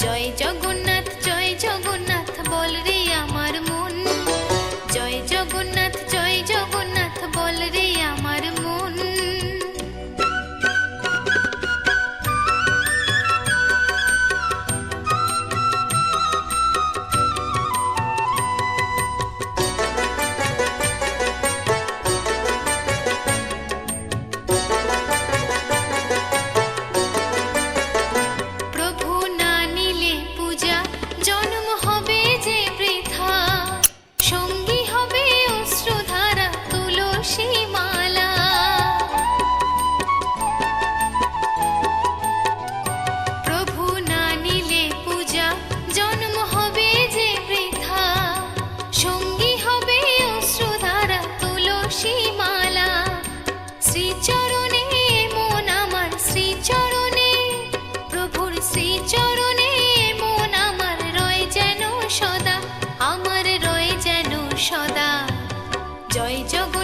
জয় জগন্নাথ। আমার রয় যেন সদা আমার রয় যেন সদা। জয় জগন